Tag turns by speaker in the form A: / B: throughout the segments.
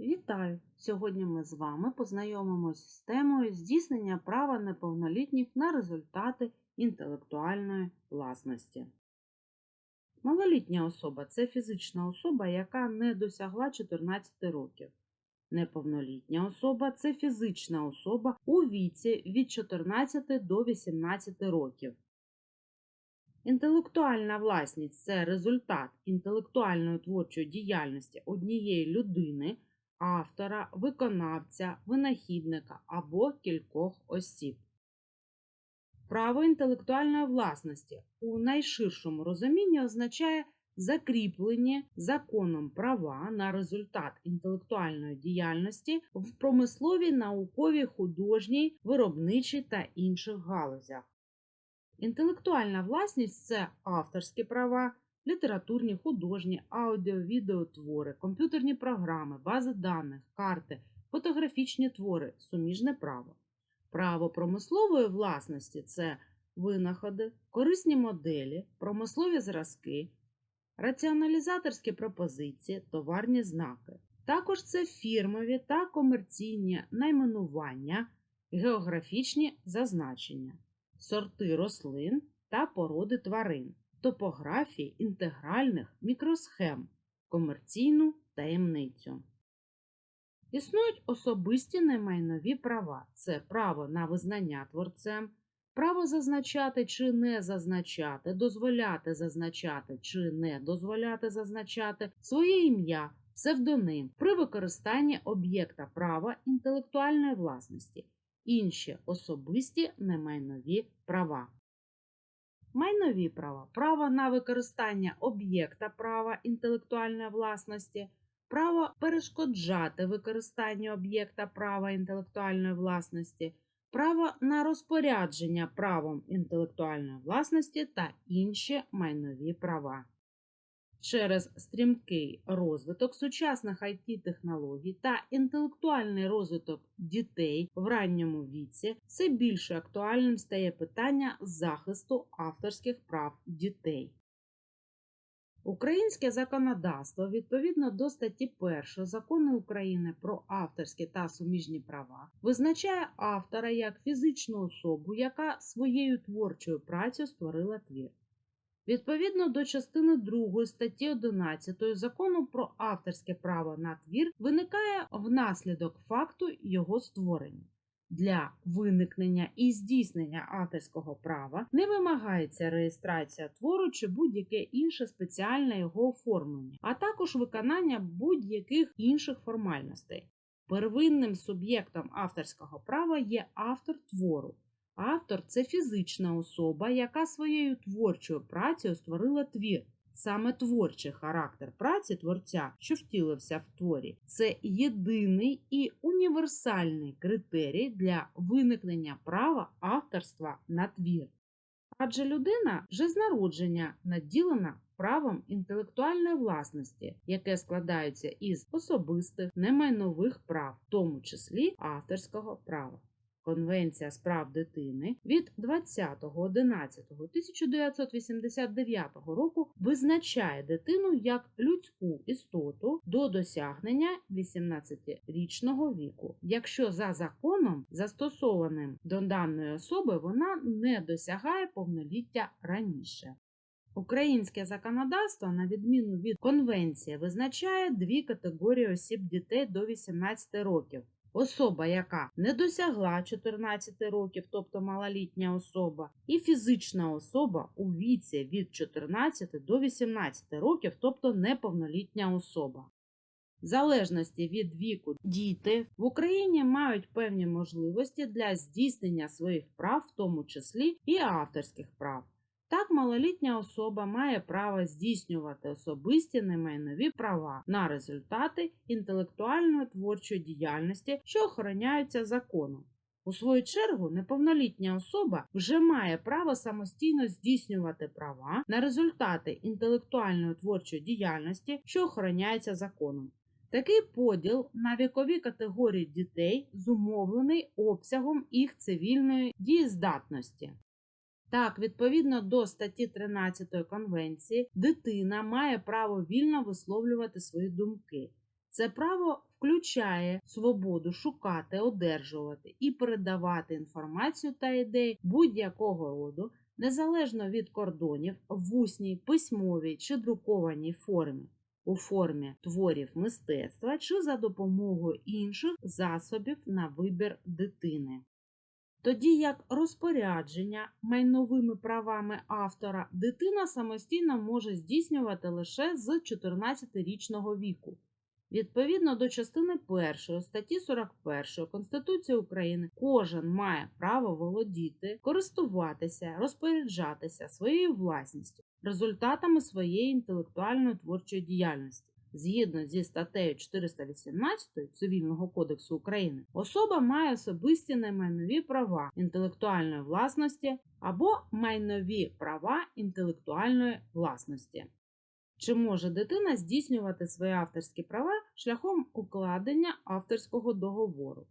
A: Вітаю! Сьогодні ми з вами познайомимось з темою здійснення права неповнолітніх на результати інтелектуальної власності. Малолітня особа це фізична особа, яка не досягла 14 років. Неповнолітня особа це фізична особа у віці від 14 до 18 років. Інтелектуальна власність це результат інтелектуальної творчої діяльності однієї людини, автора, виконавця, винахідника або кількох осіб. Право інтелектуальної власності у найширшому розумінні означає закріплені законом права на результат інтелектуальної діяльності в промисловій, науковій, художній, виробничій та інших галузях. Інтелектуальна власність це авторські права, літературні, художні, аудіо-відеотвори, комп'ютерні програми, бази даних, карти, фотографічні твори, суміжне право. Право промислової власності це винаходи, корисні моделі, промислові зразки, раціоналізаторські пропозиції, товарні знаки. Також це фірмові та комерційні найменування, географічні зазначення, сорти рослин та породи тварин, топографії інтегральних мікросхем, комерційну таємницю. Існують особисті немайнові права це право на визнання творцем, право зазначати чи не зазначати, дозволяти зазначати чи не дозволяти зазначати своє ім'я, псевдоним при використанні об'єкта права інтелектуальної власності, інші особисті немайнові права. Майнові права право на використання об'єкта права інтелектуальної власності, право перешкоджати використанню об'єкта права інтелектуальної власності, право на розпорядження правом інтелектуальної власності та інші майнові права. Через стрімкий розвиток сучасних it технологій та інтелектуальний розвиток дітей в ранньому віці все більш актуальним стає питання захисту авторських прав дітей. Українське законодавство відповідно до статті 1 Закону України про авторські та суміжні права визначає автора як фізичну особу, яка своєю творчою працею створила твір. Відповідно до частини 2 статті 11 закону про авторське право на твір виникає внаслідок факту його створення. Для виникнення і здійснення авторського права не вимагається реєстрація твору чи будь-яке інше спеціальне його оформлення, а також виконання будь-яких інших формальностей. Первинним суб'єктом авторського права є автор твору. Автор це фізична особа, яка своєю творчою працею створила твір. Саме творчий характер праці творця, що втілився в творі, це єдиний і універсальний критерій для виникнення права авторства на твір. Адже людина вже з народження наділена правом інтелектуальної власності, яке складається із особистих немайнових прав, в тому числі авторського права. Конвенція з прав дитини від 20.11.1989 року визначає дитину як людську істоту до досягнення 18-річного віку, якщо за законом, застосованим до даної особи, вона не досягає повноліття раніше. Українське законодавство, на відміну від конвенції, визначає дві категорії осіб дітей до 18 років. Особа, яка не досягла 14 років, тобто малолітня особа, і фізична особа у віці від 14 до 18 років, тобто неповнолітня особа. В залежності від віку діти в Україні мають певні можливості для здійснення своїх прав, в тому числі і авторських прав. Так, малолітня особа має право здійснювати особисті немайнові права на результати інтелектуальної творчої діяльності, що охороняються законом. У свою чергу, неповнолітня особа вже має право самостійно здійснювати права на результати інтелектуальної творчої діяльності, що охороняється законом. Такий поділ на вікові категорії дітей зумовлений обсягом їх цивільної дієздатності. Так, відповідно до статті 13 Конвенції, дитина має право вільно висловлювати свої думки. Це право включає свободу шукати, одержувати і передавати інформацію та ідеї будь-якого роду, незалежно від кордонів в усній, письмовій чи друкованій формі, у формі творів мистецтва чи за допомогою інших засобів на вибір дитини. Тоді як розпорядження майновими правами автора дитина самостійно може здійснювати лише з 14-річного віку. Відповідно до частини 1 статті 41 Конституції України, кожен має право володіти, користуватися, розпоряджатися своєю власністю, результатами своєї інтелектуальної творчої діяльності. Згідно зі статтею 418 Цивільного кодексу України, особа має особисті немайнові права інтелектуальної власності або майнові права інтелектуальної власності. Чи може дитина здійснювати свої авторські права шляхом укладення авторського договору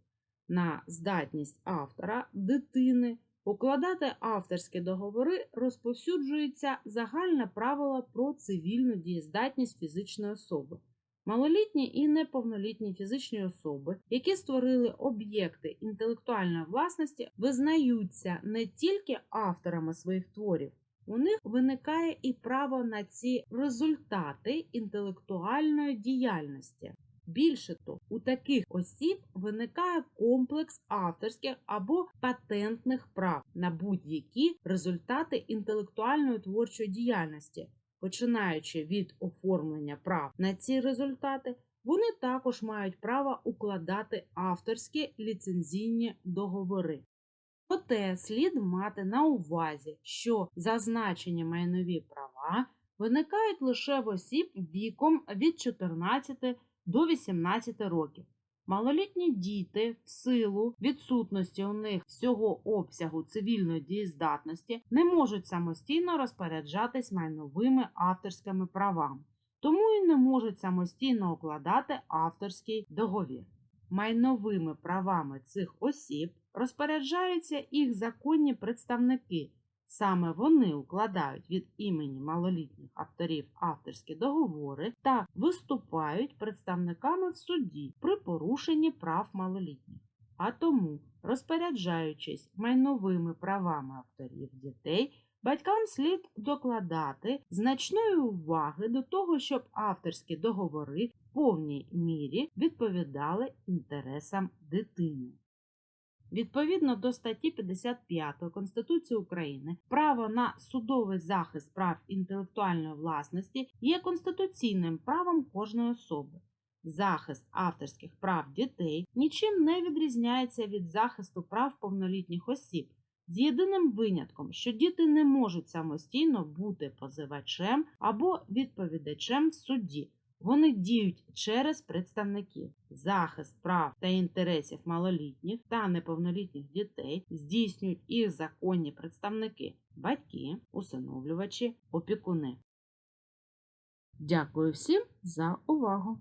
A: на здатність автора дитини укладати авторські договори розповсюджується загальне правило про цивільну дієздатність фізичної особи. Малолітні і неповнолітні фізичні особи, які створили об'єкти інтелектуальної власності, визнаються не тільки авторами своїх творів, у них виникає і право на ці результати інтелектуальної діяльності. Більше того, у таких осіб виникає комплекс авторських або патентних прав на будь-які результати інтелектуальної творчої діяльності, починаючи від оформлення прав на ці результати, вони також мають право укладати авторські ліцензійні договори. Проте слід мати на увазі, що зазначені майнові права виникають лише в осіб віком від 14 до 18 років. Малолітні діти в силу відсутності у них всього обсягу цивільної дієздатності не можуть самостійно розпоряджатись майновими авторськими правами, тому і не можуть самостійно укладати авторський договір. Майновими правами цих осіб розпоряджаються їх законні представники. Саме вони укладають від імені малолітніх авторів авторські договори та виступають представниками в суді при порушенні прав малолітніх. А тому, розпоряджаючись майновими правами авторів дітей, батькам слід докладати значної уваги до того, щоб авторські договори в повній мірі відповідали інтересам дитини. Відповідно до статті 55 Конституції України, право на судовий захист прав інтелектуальної власності є конституційним правом кожної особи. Захист авторських прав дітей нічим не відрізняється від захисту прав повнолітніх осіб, з єдиним винятком, що діти не можуть самостійно бути позивачем або відповідачем в суді. Вони діють через представників. Захист прав та інтересів малолітніх та неповнолітніх дітей здійснюють їх законні представники, батьки, усиновлювачі, опікуни. Дякую всім за увагу!